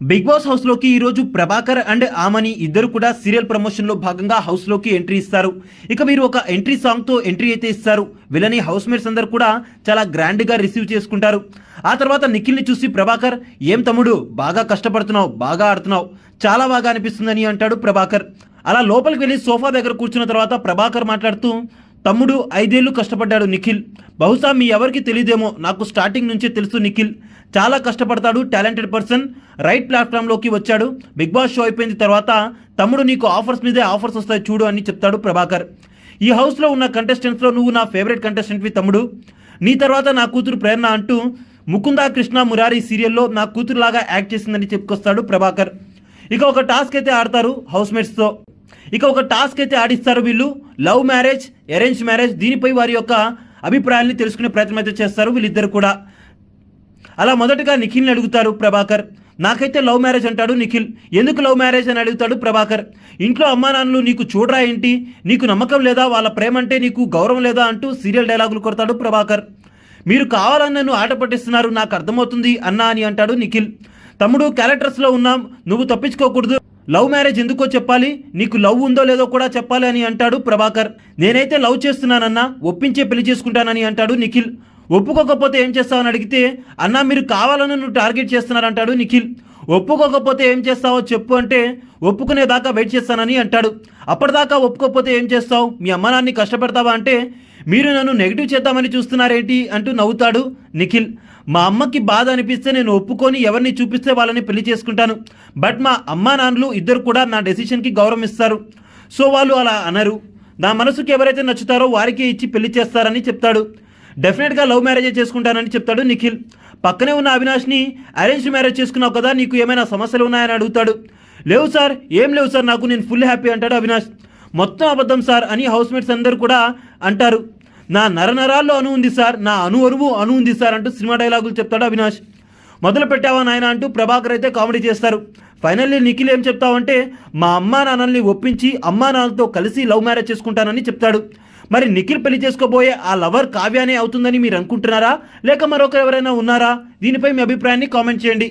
Big boss హౌస్లోకి ఈరోజు Prabhakar and Amani ఇద్దరు కూడా సీరియల్ ప్రమోషన్లో భాగంగా హౌస్లోకి ఎంట్రీ ఇస్తారు. ఇక వీరు ఒక ఎంట్రీ సాంగ్తో ఎంట్రీ అయితే ఇస్తారు. వీళ్ళని హౌస్ మేట్స్ అందరు కూడా చాలా గ్రాండ్గా రిసీవ్ చేసుకుంటారు. ఆ తర్వాత నిఖిల్ని చూసి ప్రభాకర్ ఏం తమ్ముడు బాగా కష్టపడుతున్నావు బాగా ఆడుతున్నావు చాలా బాగా అనిపిస్తుందని అంటాడు ప్రభాకర్. అలా లోపలికి వెళ్ళి సోఫా దగ్గర కూర్చున్న తర్వాత ప్రభాకర్ మాట్లాడుతూ తమ్ముడు ఐదేళ్ళు కష్టపడ్డాడు నిఖిల్. బహుశా మీ ఎవరికి తెలియదేమో నాకు స్టార్టింగ్ నుంచే తెలుసు నిఖిల్. చాలా కష్టపడతాడు టాలెంటెడ్ పర్సన్ రైట్ ప్లాట్ఫామ్లోకి వచ్చాడు. బిగ్ బాస్ షో అయిపోయిన తర్వాత తమ్ముడు నీకు ఆఫర్స్ మీదే ఆఫర్స్ వస్తాయి చూడు అని చెప్తాడు ప్రభాకర్. ఈ హౌస్లో ఉన్న కంటెస్టెంట్స్లో నువ్వు నా ఫేవరెట్ కంటెస్టెంట్వి తమ్ముడు. నీ తర్వాత నా కూతురు ప్రేరణ అంటూ ముకుందా కృష్ణ మురారి సీరియల్లో నా కూతురులాగా యాక్ట్ చేసిందని చెప్పుకొస్తాడు ప్రభాకర్. ఇక ఒక టాస్క్ అయితే ఆడతారు హౌస్ మేట్స్తో ఇక ఒక టాస్క్ అయితే ఆడిస్తారు వీళ్ళు. లవ్ మ్యారేజ్ అరేంజ్ మ్యారేజ్ దీనిపై వారి యొక్క అభిప్రాయాల్ని తెలుసుకునే ప్రయత్నం అయితే చేస్తారు వీళ్ళిద్దరు కూడా. అలా మొదటగా నిఖిల్ని అడుగుతారు ప్రభాకర్. నాకైతే లవ్ మ్యారేజ్ అంటాడు నిఖిల్. ఎందుకు లవ్ మ్యారేజ్ అని అడుగుతాడు ప్రభాకర్. ఇంట్లో అమ్మా నాన్నలు నీకు చూడరా ఏంటి? నీకు నమ్మకం లేదా? వాళ్ళ ప్రేమ అంటే నీకు గౌరవం లేదా అంటూ సీరియల్ డైలాగులు కొడతాడు ప్రభాకర్. మీరు కావాలని నన్ను ఆట పట్టిస్తున్నారు నాకు అర్థమవుతుంది అన్నా అని అంటాడు నిఖిల్. తమ్ముడు క్యారెక్టర్స్లో ఉన్నాం నువ్వు తప్పించుకోకూడదు. లవ్ మ్యారేజ్ ఎందుకో చెప్పాలి? నీకు లవ్ ఉందో లేదో కూడా చెప్పాలి అని అంటాడు ప్రభాకర్. నేనైతే లవ్ చేస్తున్నానన్నా ఒప్పించే పెళ్ళి చేసుకుంటానని అంటాడు నిఖిల్. ఒప్పుకోకపోతే ఏం చేస్తావని అడిగితే అన్నా మీరు కావాలని నువ్వు టార్గెట్ చేస్తున్నారంటాడు నిఖిల్. ఒప్పుకోకపోతే ఏం చేస్తావో చెప్పు అంటే ఒప్పుకునేదాకా వెయిట్ చేస్తానని అంటాడు. అప్పటిదాకా ఒప్పుకోకపోతే ఏం చేస్తావు? మీ అమ్మ నాన్ని కష్టపెడతావా అంటే మీరు నన్ను నెగిటివ్ చేద్దామని చూస్తున్నారేంటి? అంటూ నవ్వుతాడు నిఖిల్. మా అమ్మకి బాధ అనిపిస్తే నేను ఒప్పుకొని ఎవరిని చూపిస్తే వాళ్ళని పెళ్ళి చేసుకుంటాను. బట్ మా అమ్మా నాన్నలు ఇద్దరు కూడా నా డెసిషన్కి గౌరవం ఇస్తారు. సో వాళ్ళు అలా అనరు. నా మనసుకి ఎవరైతే నచ్చుతారో వారికి ఇచ్చి పెళ్ళి చేస్తారని చెప్తాడు. డెఫినెట్గా లవ్ మ్యారేజే చేసుకుంటానని చెప్తాడు నిఖిల్. పక్కనే ఉన్న అవినాష్ని అరేంజ్ మ్యారేజ్ చేసుకున్నావు కదా నీకు ఏమైనా సమస్యలు ఉన్నాయని అడుగుతాడు. లేవు సార్ ఏం లేవు సార్ నాకు నేను ఫుల్ హ్యాపీ అంటాడు అవినాష్. మొత్తం అబద్ధం సార్ అని హౌస్ మేట్స్ అందరూ కూడా అంటారు. నా నరనరాల్లో అను ఉంది సార్ నా అను అరువు అను ఉంది సార్ అంటూ సినిమా డైలాగులు చెప్తాడు అవినాష్. మొదలు పెట్టావా నాయన అంటూ ప్రభాకర్ అయితే కామెడీ చేస్తారు. ఫైనల్లీ నిఖిల్ ఏం చెప్తావంటే మా అమ్మా నాన్నల్ని ఒప్పించి అమ్మా నాన్నలతో కలిసి లవ్ మ్యారేజ్ చేసుకుంటానని చెప్తాడు. మరి నిఖిల్ పెళ్ళి చేసుకోబోయే ఆ లవర్ కావ్యానే అవుతుందని మీరు అనుకుంటున్నారా? లేక మరొకరు ఎవరైనా ఉన్నారా? దీనిపై మీ అభిప్రాయాన్ని కామెంట్ చేయండి.